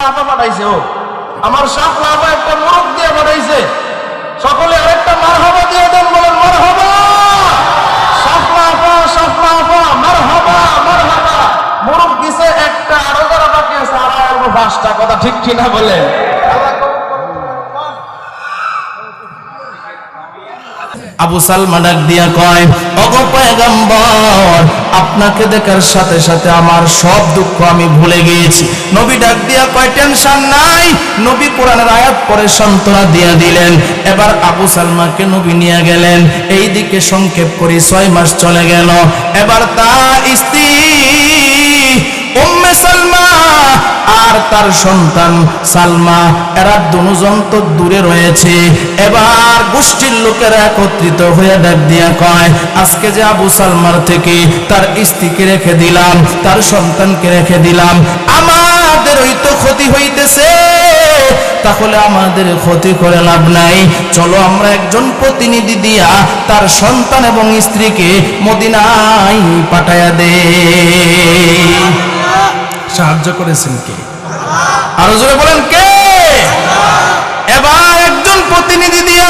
আপা পাঠাইছে ও। আমার সাপ লাভা একটা মোরগ দিয়ে পাঠাইছে। সকলে আরেকটা মার দিয়ে দেন বলেন মার হবা সাফলা আপা সাফলা আপা মার হবা মার হবা মোরগ দিছে একটা, আরও যারা বাকি আছে, আর কথা ঠিক কিনা বলে আবু সালমা ডাক দিয়া কয় অগো পয়গম্বর, আপনাকে দেখার সাথে সাথে আমার সব দুঃখ আমি ভুলে গিয়েছি। নবী ডাক দিয়া কয়, টেনশন নাই। নবী কোরআনের আয়াত পরে সান্ত্বনা দিয়া দিলেন। এবার আবু সালমাকে নবী নিয়ে গেলেন। এই দিকে সংক্ষেপ করি, ছয় মাস চলে গেল। এবার তার স্ত্রী রেখে দিলাম, তার সন্তানকে রেখে দিলাম, আমাদের ওই তো ক্ষতি হইতেছে। তাহলে আমাদের ক্ষতি করে লাভ নাই। চলো আমরা একজন প্রতিনিধি দিয়া তার সন্তান এবং স্ত্রীকে মদিনায় পাঠায়া দে সাহায্য করেছেন কে? আরও জোরে বলেন কে? এবার একজন প্রতিনিধি দিয়া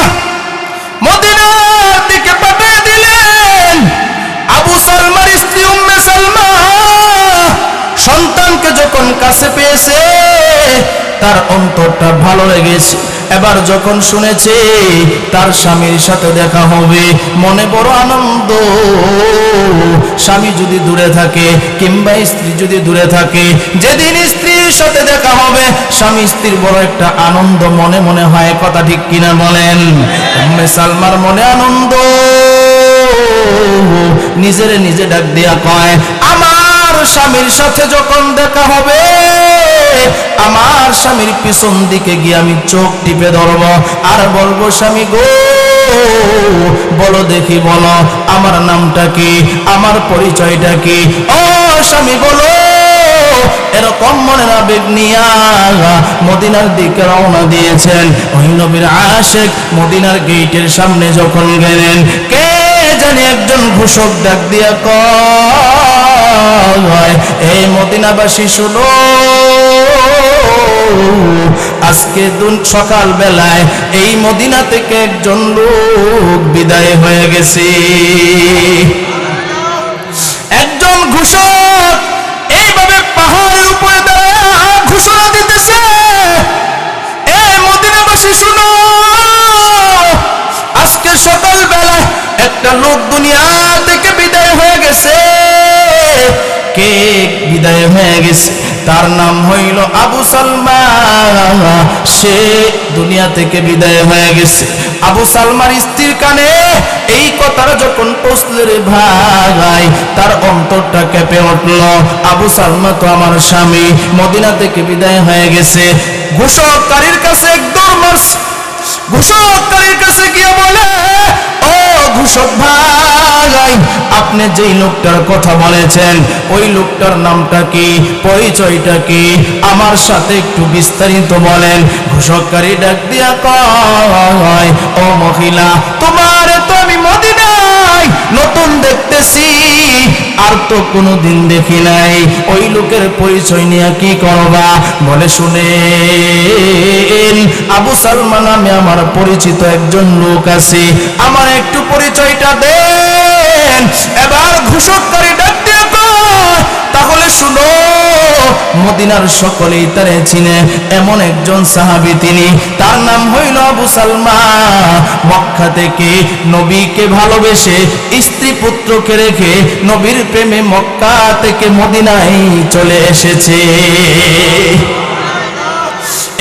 মদিনার দিকে পাঠিয়ে দিলেন। আবু সালমার স্ত্রী উম্মে সালমা সন্তানকে যখন কাছে পেয়েছে তার অন্তরটা ভালো লেগেছে। এবার যখন শুনেছে, তার স্বামীর সাথে দেখা হবে, মনে বড় আনন্দ। স্বামী যদি দূরে থাকে কিংবা স্ত্রী যদি দূরে থাকে, যেদিন স্ত্রীর সাথে দেখা হবে, স্বামী স্ত্রীর বড় একটা আনন্দ মনে মনে হয়। কথা ঠিক কিনা বলেন? সালমার মনে আনন্দ। নিজেরে নিজে ডাক দিয়া কয়, আমার স্বামীর সাথে যখন দেখা হবে আমার স্বামীর পিছন দিকে গিয়ে আমি চোখ টিপে ধরব। আর বলব, স্বামী গো, বলো দেখি, বলো, আমার নামটা কি? আমার পরিচয়টা কি? ও স্বামী বলো এরকম মনের আবেগ নিয়া মদিনার দিকে রওনা দিয়েছেন। ওই নবীর মদিনার গেটের সামনে যখন গেলেন, কে জানি একজন ঘোষক ডাক দিয়া কয় এই মদিনাবাসী, শুনো আজকে দুন সকাল বেলায় এই মদিনা থেকে একজন লোক বিদায় হয়ে গেছে। একজন ঘোষক এইভাবে পাহাড়ের উপরে দাঁড়ায় ঘোষণা দিতেছে এই মদিনাবাসী শুনো, আজকে সকাল বেলায় একটা লোক দুনিয়া থেকে বিদায় হয়ে গেছে। কে বিদায় হয়ে গেছে। তার নাম হইল আবু সালমা। সে দুনিয়া থেকে বিদায় হয়ে গেছে। আবু সালমার স্ত্রীর কানে এই কথাটা যখন পৌঁছলে রে ভাই, তার অন্তরটা কেঁপে উঠল। আবু সালমা তো আমার স্বামী, মদিনা থেকে বিদায় হয়ে গেছে। ঘোষককারীর কাছে একদম মারছে ঘোষককারীর কাছে গিয়ে বলে, ও ঘোষক ভাই আপনি যেই লোকটার কথা বলেছেন, ওই লোকটার নামটা কি, পরিচয়টা কি, আমার সাথে একটু বিস্তারিত বলেন। ঘোষককারী ডাক দিয়া কয়, ও মহিলা, তোমার তো আমি মদিনায় নতুন দেখতেছি আর তো কোনো দিন দেখি নাই। ওই লোকের পরিচয় নিয়ে কি করবা? বলে শুনে আবু সালমান আমি আমার পরিচিত একজন লোক আছে। আমার একটু পরিচয়টা দেন। এবার ঘোষককারী ডাক দিয়া কয়, তাহলে শুনো, মদিনার সকলেই তারে চিনে। এমন একজন সাহাবী তিনি, তার নাম হইল আবু সালমা। মক্কা থেকে নবীকে ভালোবেসে স্ত্রী পুত্রকে রেখে নবীর প্রেমে মক্কা থেকে মদিনায় চলে এসেছে।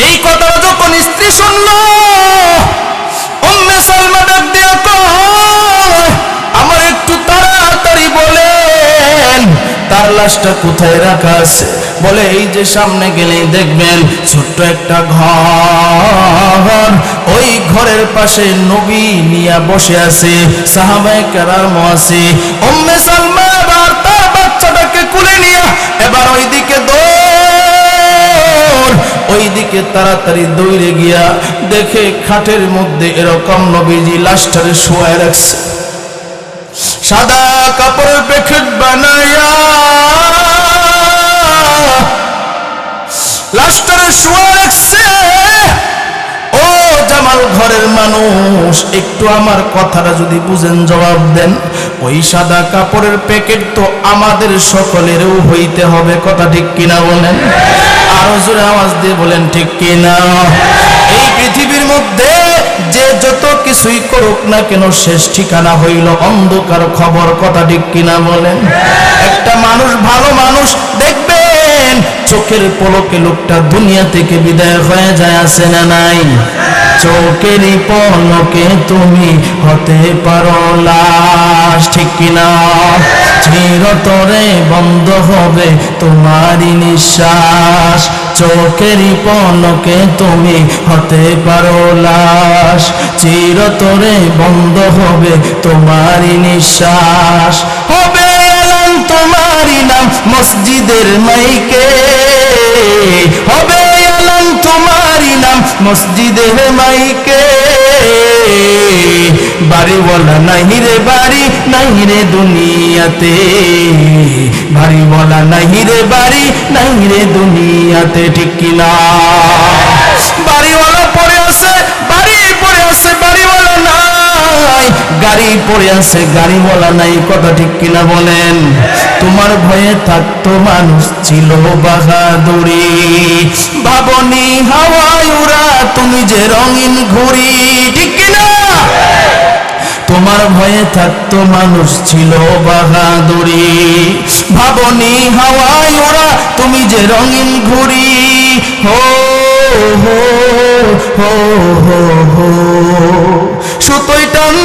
এই কথা যখন স্ত্রী শুনল, উম্মে সালমা ডাক আমার একটু তাড়াতাড়ি বলেন তার লাশটা কোথায় রাখা আছে? বলে, এই যে সামনে গেলেই দেখবেন ছোট্ট একটা ঘর। ওই ঘরের পাশে নবী নিয়া বসে আছে, সাহাবায়ে কেরাম আছে। উম্মে সালমা এবার তার বাচ্চাটাকে কুলে নিয়ে এবার ওইদিকে দৌড়, ওইদিকে তাড়াতাড়ি দৌড়ে গিয়া দেখে খাটের মধ্যে এরকম নবীজি লাশটারে শোয়ায় রাখছে। সাদা কাপড়ের প্যাকেট বানায়া লাস্টারে শুয়ে ও জামাল ঘরের মানুষ, একটু আমার কথাটা যদি বুঝেন জবাব দেন। ওই সাদা কাপড়ের প্যাকেট তো আমাদের সকলেরও হইতে হবে, কথা ঠিক কিনা বলেন? আরও জোরে আওয়াজ দিয়ে বলেন, ঠিক কিনা? এই পৃথিবীর মধ্যে যে যত কিছুই করুক না কেন, শেষ ঠিকানা হইল অন্ধকার খবর। কথা ঠিক কিনা বলেন? একটা মানুষ, ভালো মানুষ দেখবেন চোখের পলকে লোকটা দুনিয়া থেকে বিদায় হয়ে যায় আসে না নাই? চোখেরই পলকে তুমি হতে পারো লাশ, ঠিক কিনা চিরতরে বন্ধ হবে তোমারই নিঃশ্বাস। চোখেরই পলকে তুমি হতে পারো লাশ, চিরতরে বন্ধ হবে তোমারই নিঃশ্বাস। মসজিদের মাইকে। হবে এলান তোমারই নাম, মসজিদের মাইকে। বাড়ি বলা নাহি রে বাড়ি, নাহি রে দুনিয়াতে। বাড়ি বলা নাহি রে বাড়ি, নাহি রে দুনিয়াতে, ঠিক কিনা বাড়িওয়ালা পড়ে আছে, বাড়ি পড়ে আছে, বাড়িওয়ালা নাই। গাড়ি পড়ে আছে, গাড়িওয়ালা নাই, কথা ঠিক কিনা বলেন? তোমার ভয়ে থাকতো মানুষ ছিল বাহাদুরি। ভাবনি হাওয়ায় উড়া তুমি যে রঙিন ঘুড়ি, ঠিক কিনা? তোমার ভয়ে থাকতো মানুষ ছিল বাহাদুরি। ভাবনি হাওয়ায় ওরা তুমি যে রঙিন ঘুড়ি, হো হো হো হো হো। সুতোই টান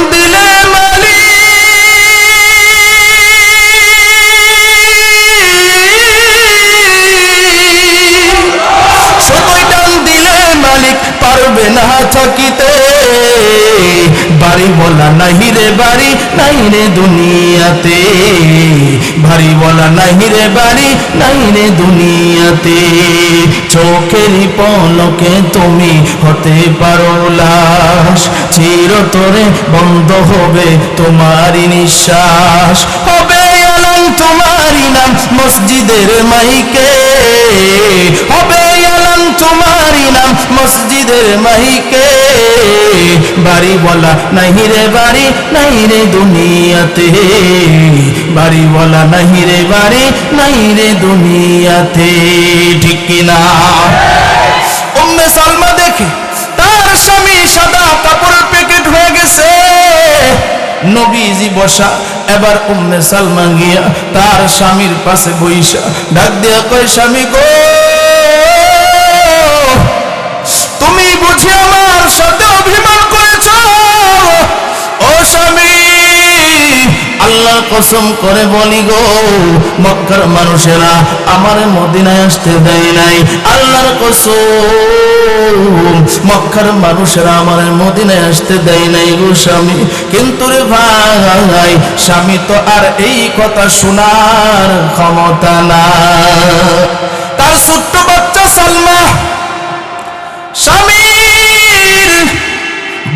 না থাকিতে। বাড়ি বলা নাহি রে বাড়ি, নাই রে দুনিয়াতে। বাড়ি বলা নাহি রে বাড়ি, নাই রে দুনিয়াতে। পলকে তুমি হতে পারো লাশ চিরতরে বন্ধ হবে তোমারই নিঃশ্বাস। হবে আলম তোমারই নাম মসজিদের মাইকে, হবে তোমারই নাম মসজিদের মাইকে বাড়ি বলা নাহি রে বাড়ি নাহি রে দুনিয়াতে। বাড়ি বলা নাহি রে বাড়ি নাহি রে দুনিয়াতে। ঠিক কিনা উম্মে সালমা দেখে তার স্বামী সাদা কাপড়ের প্যাকেট হয়ে গেছে। নবীজি বসা, এবার উম্মে সালমা গিয়া তার স্বামীর পাশে বইসা। ডাক দিয়া কয়, স্বামী গো সাথে অভিমান করেছ? ও স্বামী আল্লাহ কসম করে বলি গো, মক্কার মানুষেরা আমার মদিনায় আসতে দেয় নাই। আল্লাহর কসম, মক্কার মানুষেরা আমার মদিনায় আসতে দেয় নাই গো স্বামী। কিন্তু রে ভাই, স্বামী তো আর এই কথা শোনার ক্ষমতা না তার ছোট্ট বাচ্চা সালমা স্বামীর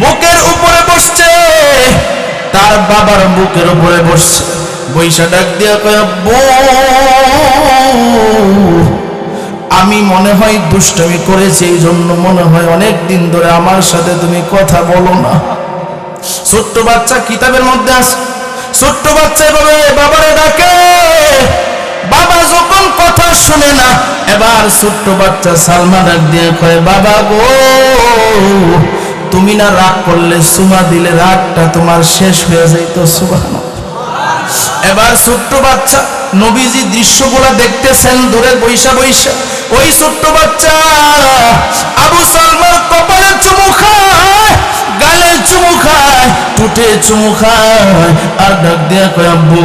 বুকের উপরে বসছে। তার বাবার বুকের উপরে বসছে। বৈশা ডাক দিয়া কয় "আব্বু, আমি মনে হয় দুষ্টমি করেছি এই জন্য মনে হয় অনেক দিন ধরে আমার সাথে তুমি কথা বলো না। ছোট্ট বাচ্চা কিতাবের মধ্যে আছে। ছোট্ট বাচ্চা এভাবে বাবারে ডাকে। বাবা যখন কথা শুনে না এবার ছোট্ট বাচ্চা সালমা ডাক দিয়ে কয় বাবা গো তুমি না রাগ করলে সুমা দিলে রাগটা তোমার শেষ হয়ে যাইতো সুবাহ এবার ছোট্ট বাচ্চা, নবীজি দৃশ্যগুলা দেখতেছেন দূরে বৈশা বৈশা। ওই ছোট্ট বাচ্চা, আবু সালমার কপালে চুমু খায়, গালে চুমু খায় টুটে চুমু খায়। আর ডাক দিয়া কয়, আব্বু,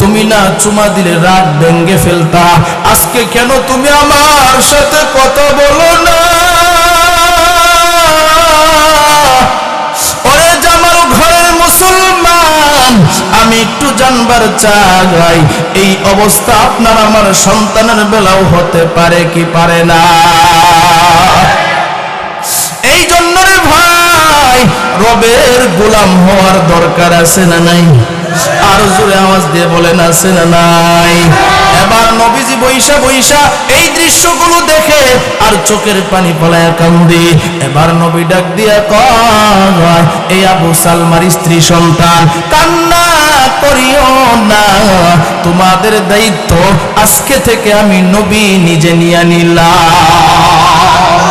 তুমি না চুমা দিলে রাত ভেঙ্গে ফেলতা। আজকে কেন তুমি আমার সাথে কথা বলো না? আমি একটু জানবার চাই। এই অবস্থা আপনার আমার সন্তানের বেলাও হতে পারে কি পারে না? এই জন্য রে ভাই, রবের গোলাম হওয়ার দরকার আছে না নাই? আর জোরে আওয়াজ দিয়ে বলেন, আছে না নাই? এবার নবীজি বৈশা বৈশা এই দৃশ্যগুলো দেখে আর চোখের পানি পলায় কান্দে। এবার নবী ডাক দিয়া কয়, এই আবু সালমার স্ত্রী সন্তান, কান্না করিও না। তোমাদের দায়িত্ব আজকে থেকে আমি নবী নিজে নিয়ে নিলাম।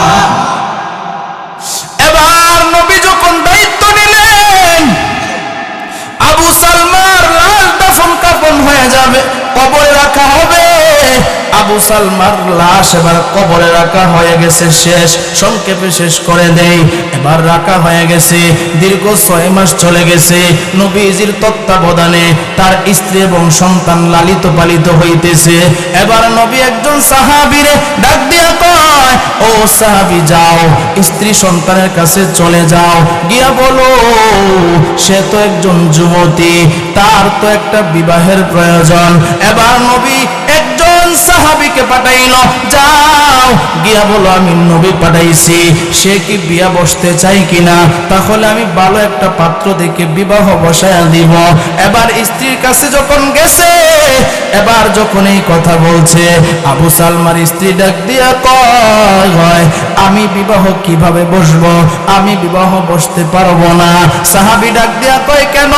আবু লাশ এবার কবরে রাখা হয়ে গেছে শেষ। সংক্ষেপে শেষ করে দেই, এবার রাখা হয়ে গেছে। দীর্ঘ ছয় মাস চলে গেছে। নবীজির তত্ত্বাবধানে তার স্ত্রী এবং সন্তান লালিত পালিত হইতেছে। এবার নবী একজন সাহাবীরে ডাক দিয়া কয়, ও সাহাবী, যাও, স্ত্রী সন্তানের কাছে চলে যাও। গিয়া বলো, সে তো একজন যুবতী, তার তো একটা বিবাহের প্রয়োজন। এবার নবী একজন সাহাবীকে পাঠাইল, যাও, গিয়া বলো আমি নবী পাঠাইছি, সে কি বিয়া বসতে চাই কিনা? তাহলে আমি ভালো একটা পাত্র দেখে বিবাহ দিব। এবার স্ত্রীর কাছে যখন গেছে, এবার যখন এই কথা বলছে, আবু সালমার স্ত্রী ডাক দিয়া কয় আমি বিবাহ কীভাবে বসবো? আমি বিবাহ বসতে পারব না। সাহাবি ডাক দিয়া কয়, কেন?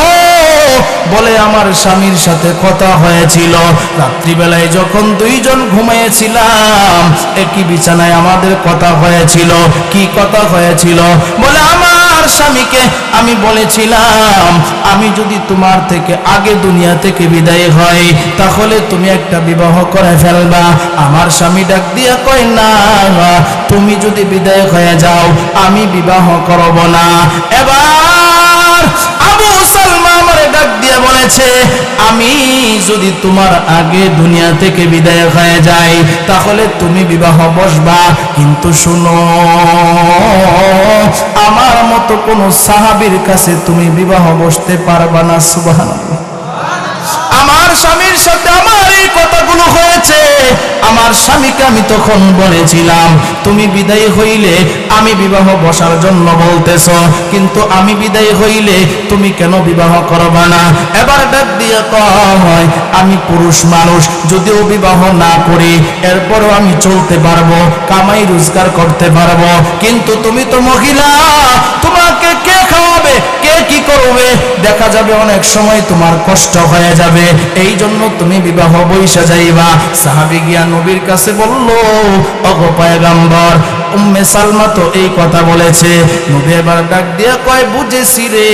বলে আমার স্বামীর সাথে কথা হয়েছিল। রাত্রিবেলায় যখন দুইজন ঘুমিয়েছিলাম, একই বিছানায় আমাদের কথা হয়েছিল। কি কথা হয়েছিল? বলে, আমার স্বামীকে আমি বলেছিলাম, আমি যদি তোমার থেকে আগে দুনিয়া থেকে বিদায় হয় তাহলে তুমি একটা বিবাহ করে ফেলবা। আমার স্বামী ডাক দিয়া কয়, না, তুমি যদি বিদায় হয়ে যাও, আমি বিবাহ করব না। এবার ডাক দিয়ে বলেছে, আমি যদি তোমার আগে দুনিয়া থেকে বিদায় হয়ে যাই, তাহলে তুমি বিবাহ বসবা। কিন্তু শুনো, আমার মতো কোন সাহাবির কাছে তুমি বিবাহ বসতে পারবা না সুবাহ আমার স্বামীর সাথে আমার এই কথাগুলো হয়েছে আমার স্বামীকে আমি তখন বলেছিলাম, তুমি বিদায় হইলে আমি বিবাহ বসার জন্য বলতেছ, কিন্তু আমি বিদায় হইলে তুমি কেন বিবাহ করবা না? এবার ডাক দিয়ে কয় আমি পুরুষ মানুষ, যদিও বিবাহ না করি, এরপরও আমি চলতে পারব, কামাই রোজগার করতে পারব, কিন্তু তুমি তো মহিলা তোমাকে কে করবে? দেখা যাবে অনেক সময় তোমার কষ্ট হয়ে যাবে। এই জন্য তুমি বিবাহ বৈশা যাইবা। সাহাবি গিয়া নবীর কাছে বলল, অগো পয়গাম্বর, উম্মে সালমা তো এই কথা বলেছে। নবী এবার ডাক দিয়া কয়, বুঝেছি রে,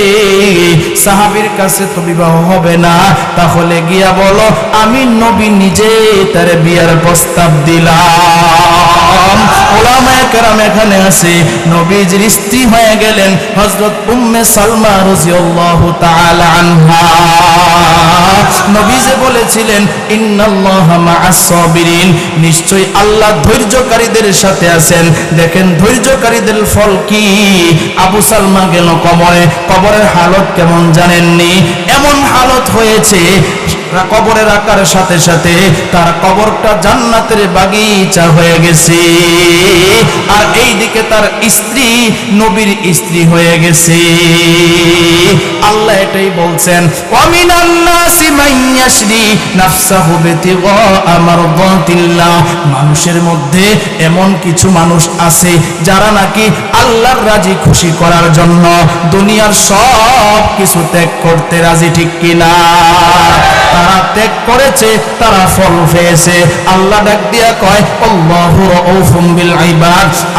সাহাবীর কাছে তো বিবাহ হবে না। তাহলে গিয়া বলো, আমি নবী নিজে তার বিয়ার প্রস্তাব দিলাম। কেরাম এখানে হয়ে গেলেন হযরত উম্মে সালমা বলেছিলেন নিশ্চয়ই আল্লাহ ধৈর্যকারীদের সাথে আছেন। দেখেন, ধৈর্যকারীদের ফল কি? আবু সালমা গেল কবরে। কবরের হালত কেমন জানেননি? এমন হালত হয়েছে কবরে রাখার সাথে সাথে তার কবরটা জান্নাতের বাগিচা হয়ে গেছে। আর এই দিকে তার স্ত্রী, নবীর স্ত্রী হয়ে গেছে। আল্লাহ এটাই বলছেন মানুষের মধ্যে এমন কিছু মানুষ আছে যারা নাকি আল্লাহর রাজি খুশি করার জন্য দুনিয়ার সব কিছু ত্যাগ করতে রাজি ঠিক কিনা? তারা ত্যাগ করেছে, তারা ফল পেয়েছে আল্লাহ ডাক দিয়া কয়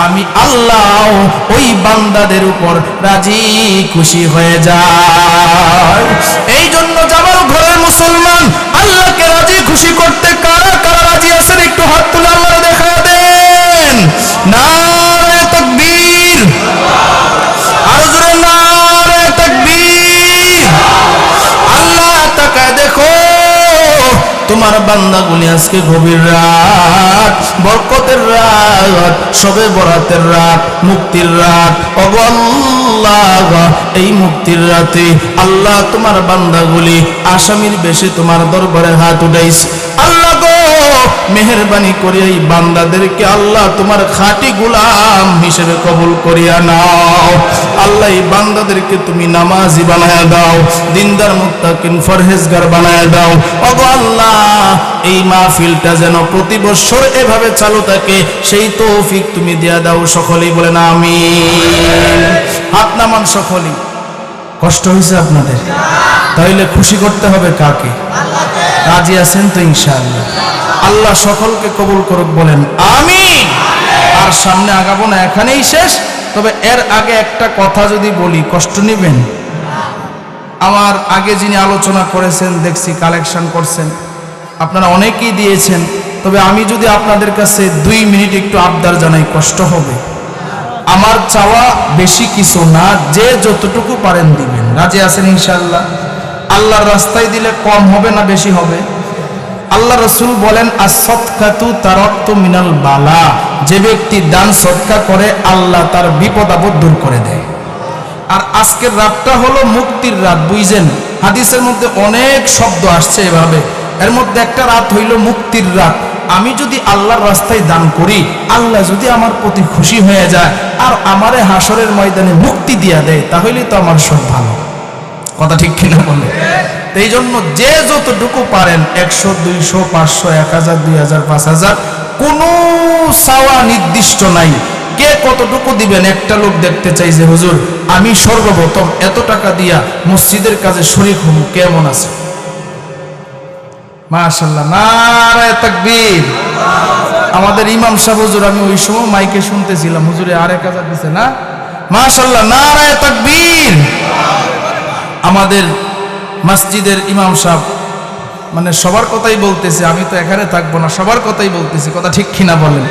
আমি আল্লাহ ওই বান্দাদের উপর রাজি খুশি হয়ে যায় এই জন্য জামাল ঘরের মুসলমান আজকে গভীর রাত, বরকতের রাত, সবে বরাতের রাত, মুক্তির রাত। ওগো এই মুক্তির রাতে আল্লাহ তোমার বান্দাগুলি আসামির বেশি তোমার দরবারে হাত উঠাইছে। মেহরবানি করে এই বান্দাদেরকে আল্লাহ তোমার খাঁটি গুলাম হিসেবে কবুল করিয়া নাও। আল্লাহ এই বান্দাদেরকে তুমি নামাজি বানায় দাও, দিনদার মুত্তাকিন ফরহেজগার বানায় দাও। ওগো আল্লাহ, এই মাহফিলটা যেন প্রতি বছর এভাবে চালু থাকে, সেই তৌফিক তুমি দিয়া দাও, সকলেই বলেন আমি হাত নামান সকলেই। কষ্ট হয়েছে আপনাদের? তাইলে খুশি করতে হবে কাকে? রাজি আছেন তো ইনশাআল্লাহ। আল্লাহ সকলকে কবুল করুক বলেন আমি আর সামনে আগাবো না এখানেই শেষ। তবে এর আগে একটা কথা যদি বলি কষ্ট নেবেন? আমার আগে যিনি আলোচনা করেছেন দেখছি কালেকশন করছেন। আপনারা অনেকেই দিয়েছেন। তবে আমি যদি আপনাদের কাছে দুই মিনিট একটু আবদার জানাই কষ্ট হবে। আমার চাওয়া বেশি কিছু না যে যতটুকু পারেন দিবেন। রাজি আছেন ইনশাল্লাহ আল্লাহর রাস্তায় দিলে কম হবে না বেশি হবে? আল্লাহ রসুল বলেন আসৎকাতু তারক্ত মিনাল বালা। যে ব্যক্তি দান সৎকা করে, আল্লাহ তার বিপদ আপদ দূর করে দেয়। আর আজকের রাতটা হলো মুক্তির রাত বুঝছেন হাদিসের মধ্যে অনেক শব্দ আসছে এভাবে। এর মধ্যে একটা রাত হইল মুক্তির রাত। আমি যদি আল্লাহর রাস্তায় দান করি, আল্লাহ যদি আমার প্রতি খুশি হয়ে যায়, আর আমারে হাসরের ময়দানে মুক্তি দিয়া দেয় তাহলে তো আমার সব ভালো। কথা ঠিক কিনা বলে। এই জন্য যে যতটুকু পারেন, একশো, দুইশো, পাঁচশো, এক হাজার, দুই হাজার, পাঁচ হাজার, কোনো চাওয়া নির্দিষ্ট নাই। কে কতটুকু দিবেন? একটা লোক দেখতে চাই যে, হুজুর, আমি সর্বপ্রথম এত টাকা দিয়া মসজিদের কাজে শরিক হব, কেমন আছে? মাশাল্লাহ নারায় তাকবীর। আমাদের ইমাম সাহেব, হুজুর, আমি ওই সময় মাইকে শুনতেছিলাম, হুজুরে আর এক হাজার দিছে না? মাশাল্লাহ নারায় তাকবীর। আমাদের মসজিদের ইমাম সাহেব মানে সবার কথাই বলতেছে, আমি তো এখানে থাকব না, সবার কথাই বলতেছি, কথা ঠিক কিনা বলেন?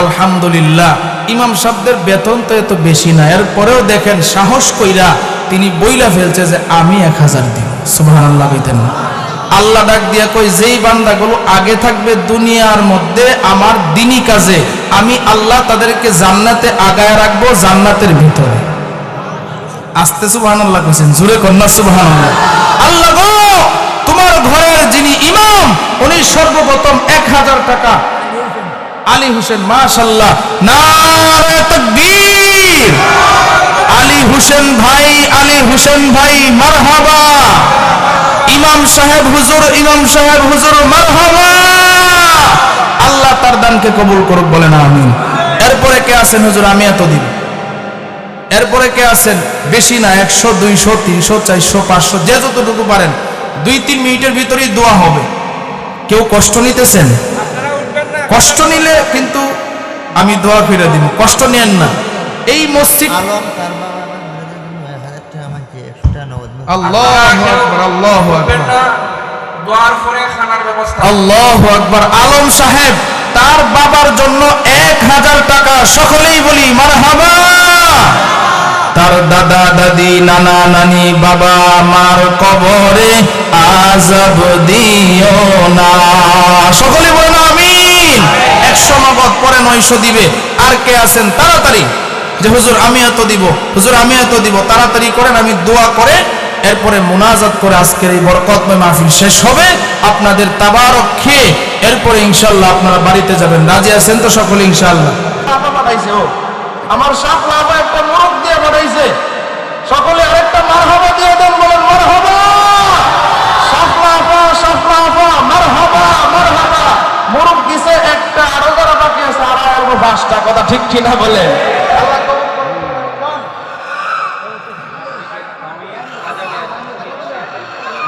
আলহামদুলিল্লাহ, ইমাম সাহেবদের বেতন তো এত বেশি না, এরপরেও দেখেন সাহস কইরা তিনি বইলা ফেলছে যে আমি এক হাজার দিব। সুবাহ আল্লাহ কইতেন না। আল্লাহ ডাক দিয়া কই যেই বান্দাগুলো আগে থাকবে দুনিয়ার মধ্যে আমার দিনই কাজে, আমি আল্লাহ তাদেরকে জান্নাতে আগায় রাখব জান্নাতের ভিতরে। আসতে সুবাহান আল্লাহ কইছেন জুড়ে কন্যা সুবাহান আল্লাহ আল্লাহ গো, তোমার ঘরের যিনি ইমাম, উনি সর্বপ্রথম এক হাজার টাকা। আলী হোসেন মাশাল্লাহ নারে তাকবীর। আলী হোসেন ভাই, আলী হোসেন ভাই, মারহাবা। ইমাম সাহেব হুজুর, ইমাম সাহেব হুজুর, মারহাবা। আল্লাহ তার দানকে কবুল করুক বলেন, আমিন। এরপরে কে আছেন হুজুর, আমি এত দিন এরপরে কে আছেন? বেশি না একশো দুইশো তিনশো চারশো পাঁচশো যে যতটুকু পারেন। দুই তিন মিনিটের ভিতরেই দোয়া হবে। কেউ কষ্ট নিতেছেন? কষ্ট নিলে কিন্তু আমি দোয়া ফিরে দিব। কষ্ট নেন না। এই মসজিদ আলম সাহেব তার বাবার জন্য এক হাজার টাকা। সকলেই বলি মারহাবা! তার দাদা দাদি, নানা নানি, বাবা মার কবরে আজাব দিও না। সকলে বলেন আমিন। একশো নগদ পরে নয়শো দিবে। আর কে আছেন? তাড়াতাড়ি। যে হুজুর আমি এত দিব। হুজুর আমি এত দিব। তাড়াতাড়ি করেন, আমি দোয়া করে এরপরে মোনাজাত করে আজকের এই বরকতময় মাহফিল শেষ হবে। আপনাদের তাবারক খেয়ে এরপরে ইনশাল্লাহ আপনারা বাড়িতে যাবেন। রাজি আছেন তো সকলে ইনশাল্লাহ আমার সাপ দিয়ে সকলে আরেকটা মার হবা দিয়ে দেন, বলেন মার হবা সাপ সাফলা সাপ মারহাবা মারহাবা। মার হবা মোরগ দিছে একটা, আরও যারা বাকি আছে বাসটা পাঁচটা, কথা ঠিক ঠিক না বলে